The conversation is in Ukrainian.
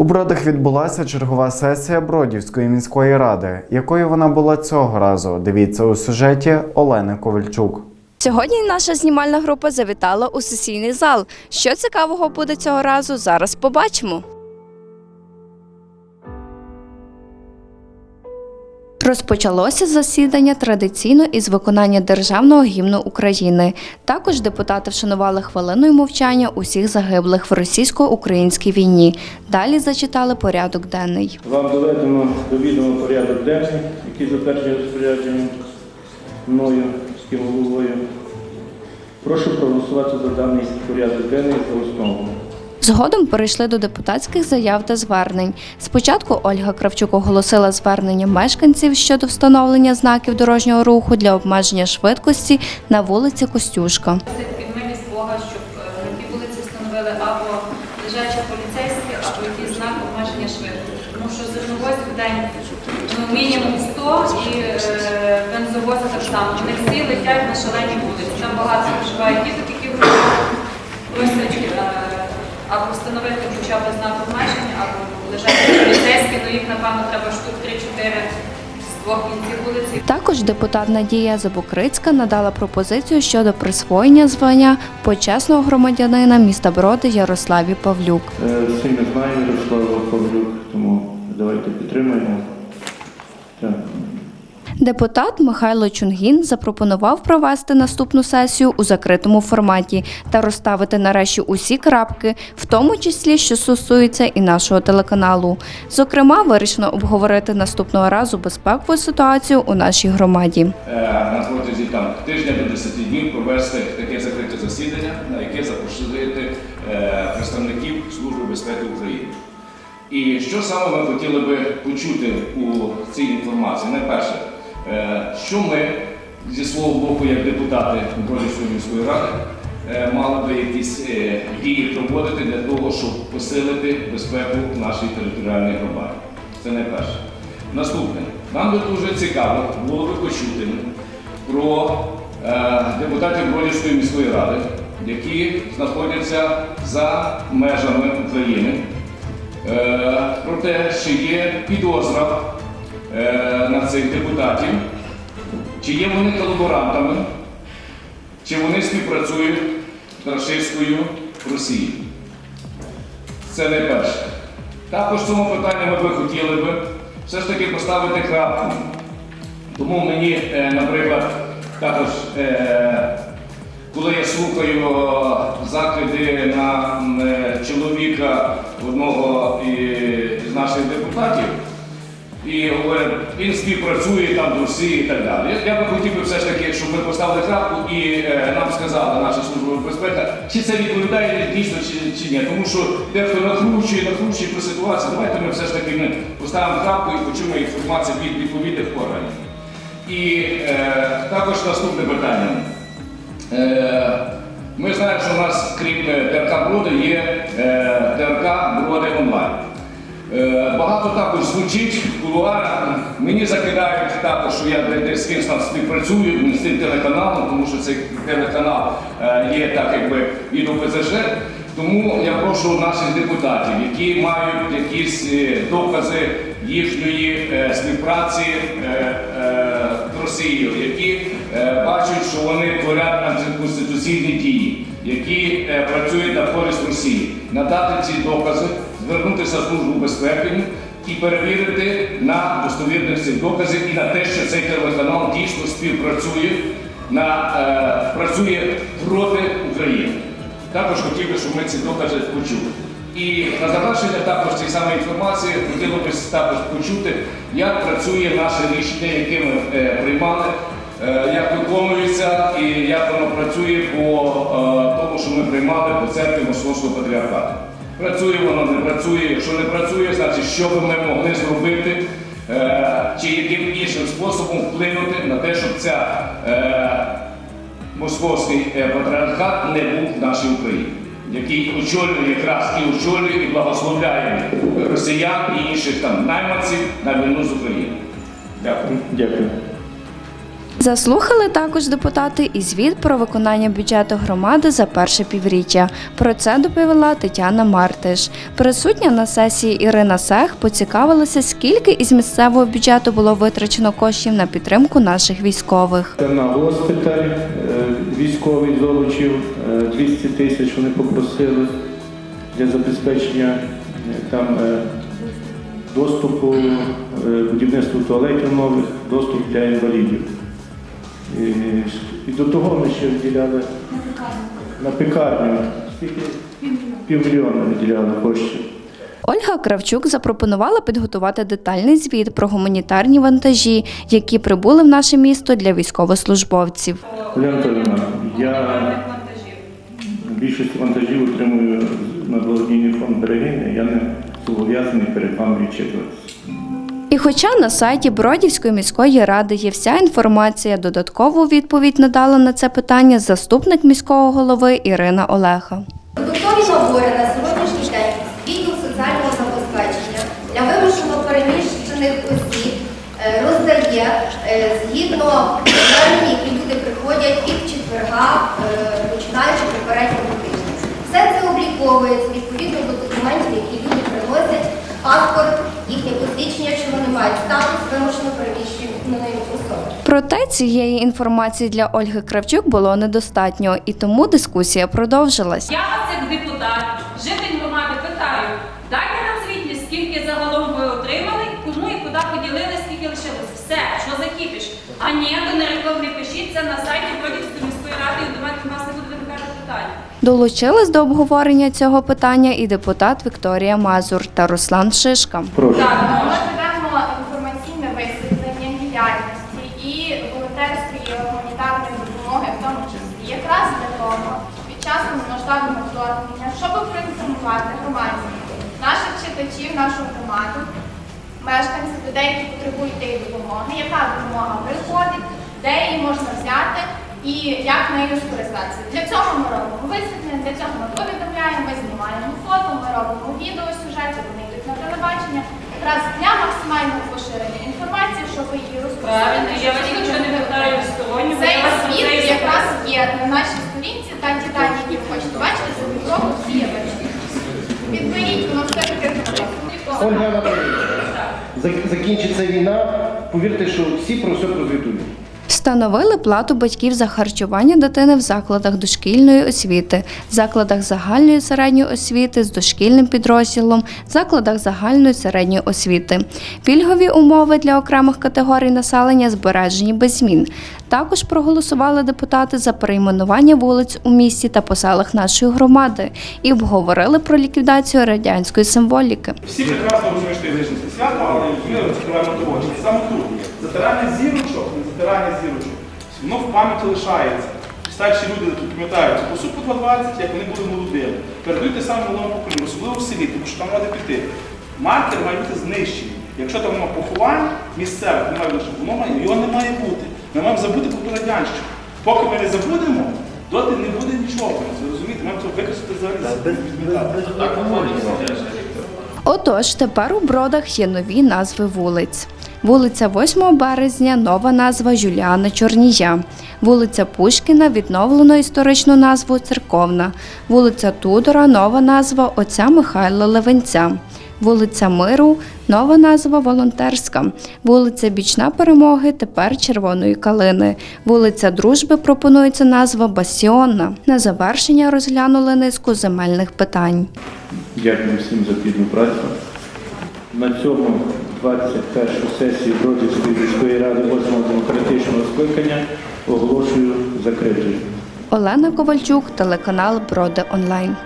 У Бродах відбулася чергова сесія Бродівської міської ради. Якою вона була цього разу? Дивіться у сюжеті Олени Ковальчук. Сьогодні наша знімальна група завітала у сесійний зал. Що цікавого буде цього разу, зараз побачимо. Розпочалося засідання традиційно із виконання державного гімну України. Також депутати вшанували хвилиною мовчання усіх загиблих в російсько-українській війні. Далі зачитали порядок денний. Вам доведено до відома порядок денний, який затверджує розпорядженням мною, міським головою. Прошу проголосувати за даний порядок денний за основу. Згодом перейшли до депутатських заяв та звернень. Спочатку Ольга Кравчук оголосила звернення мешканців щодо встановлення знаків дорожнього руху для обмеження швидкості на вулиці Костюшка. Е, ну, мінімум 100 і е, бензовози так само. Вони всі летять на шалені вулиці. Там багато проживають діток, які е, або встановити хоча б знак обмеження, або лежачі поліцейські, ну їх напевно треба штук 3-4 з двох кінців вулиці. Також депутат Надія Забукрицька надала пропозицію щодо присвоєння звання почесного громадянина міста Броди Ярославі Павлюк. Е, Всі ми знаємо Ярослава Павлюк, тому давайте підтримаємо. Депутат Михайло Чунгін запропонував провести наступну сесію у закритому форматі та розставити нарешті усі крапки, в тому числі, що стосується і нашого телеканалу. Зокрема, вирішено обговорити наступного разу безпекову ситуацію у нашій громаді. Е, на протязі там тижня до 10 днів провести таке закрите засідання, на яке запросити е, представників Служби безпеки України. І що саме ми хотіли би почути у цій інформації? Найперше, що ми зі свого боку, як депутати Бродівської міської ради, е, мали би якісь е, дії проводити для того, щоб посилити безпеку в нашій територіальній громаді. Це найперше. Наступне, нам би дуже цікаво було би почути про е, депутатів Бродівської міської ради, які знаходяться за межами України, е, про те, чи є підозра е, цих депутатів, чи є вони колаборантами, чи вони співпрацюють з рашистською Росією. Це найперше. Також в цьому питанні ми би хотіли би все ж таки поставити крапку. Тому мені, е, наприклад, також, е, коли я слухаю закиди на е, чоловіка одного із наших депутатів, говорять, він співпрацює там до Росії і так далі. Я, би хотів би все ж таки, щоб ми поставили крапку і е, нам сказала наша служба безпеки, чи це відповідає дійсно чи, чи ні. Тому що дехто накручує, накручує про ситуацію. Давайте ми все ж таки ми поставимо крапку і почуємо інформацію від відповідних органів. І е, також наступне питання. Е, ми знаємо, що у нас, крім е, ТРК Броди, є е. Е, Багато також звучить в кулуарах. Мені закидають також, що я з кимось там співпрацюю з цим телеканалом, тому що цей телеканал е, є так якби від ОПЗЖ. Тому я прошу наших депутатів, які мають якісь е, докази їхньої е, співпраці е, е, з Росією, які е, бачать, що вони творять антиконституційні дії, які е, працюють на користь Росії, надати ці докази, звернутися в службу безпеки і перевірити на достовірність цих доказів і на те, що цей телеканал дійсно співпрацює на е, працює проти України. Також хотів би, щоб ми ці докази почули. І на завершення також цієї самої інформації хотіло б також почути, як працює наше рішення, яке ми е, приймали, е, як виконується і як воно працює по е, тому, що ми приймали по церкві Московського патріархату. Працює воно, не працює. Якщо не працює, значить, що би ми могли зробити, е, чи яким іншим способом вплинути на те, щоб ця е, московський е, патріархат не був в нашій Україні, який очолює якраз і очолює, і благословляє росіян і інших там найманців на війну з Україною. Дякую. Дякую. Заслухали також депутати і звіт про виконання бюджету громади за перше півріччя. Про це доповіла Тетяна Мартиш. Присутня на сесії Ірина Сех поцікавилася, скільки із місцевого бюджету було витрачено коштів на підтримку наших військових. На госпіталь е, військовий золочів, е, 200 тисяч вони попросили для забезпечення е, там е, доступу, е, будівництву туалетів нових, доступ для інвалідів. І, до того ми ще виділяли на пекарню. Скільки? Півмільйона виділяли коштів. Ольга Кравчук запропонувала підготувати детальний звіт про гуманітарні вантажі, які прибули в наше місто для військовослужбовців. Анатоліївна, я більшість вантажів отримую на благодійний фонд берегиня, я не зобов'язаний перед вами відчитуватися. І хоча на сайті Бродівської міської ради є вся інформація, додаткову відповідь надала на це питання заступник міського голови Ірина Олеха. Продуктові набори на сьогоднішній день відділ соціального забезпечення для вимушено переміщених осіб е, роздає е, згідно звернень, які люди приходять від четверга, е, починаючи попереднього тижня. Все це обліковується відповідно до документів, які люди приносять, паспорт, їхнє посвідчення, що вони мають статус вимушено переміщеної особи. Проте цієї інформації для Ольги Кравчук було недостатньо, і тому дискусія продовжилась. Я вас як депутат, житель громади питаю, дайте нам звітність, скільки загалом ви отримали, кому і куди поділили, скільки лишилось. Все, що закіпіш. А ні, ви не Долучились до обговорення цього питання і депутат Вікторія Мазур та Руслан Шишка. Прошу. Так, Ми ну, ведемо інформаційне висвітлення діяльності і волонтерської гуманітарної допомоги, в тому числі якраз для того, під час повномасштабного вторгнення, щоб проінформувати громадськість, наших читачів, нашу громаду, мешканців, людей, які потребують тієї допомоги, яка допомога приходить, де її можна взяти і як нею скористатися. Для цього ми робимо висвітлення, для цього ми повідомляємо, ми знімаємо фото, ми робимо відеосюжети, вони йдуть на телебачення. Якраз для максимального поширення інформації, щоб ви її правильно, я вас нічого не питаю сторонньо. Цей це і якраз є на нашій сторінці, та ті дані, які ви хочете бачити, за півроку всі є бачите. Підберіть, воно все таке. Ольга закінчиться війна, повірте, що всі про все прозвітують. Встановили плату батьків за харчування дитини в закладах дошкільної освіти, закладах загальної середньої освіти з дошкільним підрозділом, закладах загальної середньої освіти. Пільгові умови для окремих категорій населення збережені без змін. Також проголосували депутати за перейменування вулиць у місті та по селах нашої громади і обговорили про ліквідацію радянської символіки. Всі прекрасно є Вишнівське свято, але ми розкриваємо того, що саме тут затирання зірочок, не затирання зірочок, воно в пам'яті лишається. Старші люди тут пам'ятають, по супу 220, як вони були молодими. Передають те саме молодому поколінню, особливо в селі, тому що там треба піти. Маркер має бути знищений. Якщо там немає поховань місцевих, немає лише воно має, його не має бути. Ми маємо забути про радянщину. Поки ми не забудемо, доти не буде нічого. Розумієте, маємо це використати зараз. Отож, тепер у бродах є нові назви вулиць. Вулиця 8 березня нова назва Юліана Чорнія. Вулиця Пушкіна відновлено історичну назву Церковна. Вулиця Тудора нова назва отця Михайла Левенця. Вулиця Миру нова назва Волонтерська. Вулиця Бічна Перемоги тепер Червоної калини. Вулиця Дружби пропонується назва Басіонна. На завершення розглянули низку земельних питань. Дякую всім за плідну працю. На цьому 21 сесію Бродівської міської ради 8 демократичного скликання оголошую закритою. Олена Ковальчук, телеканал Броди Онлайн.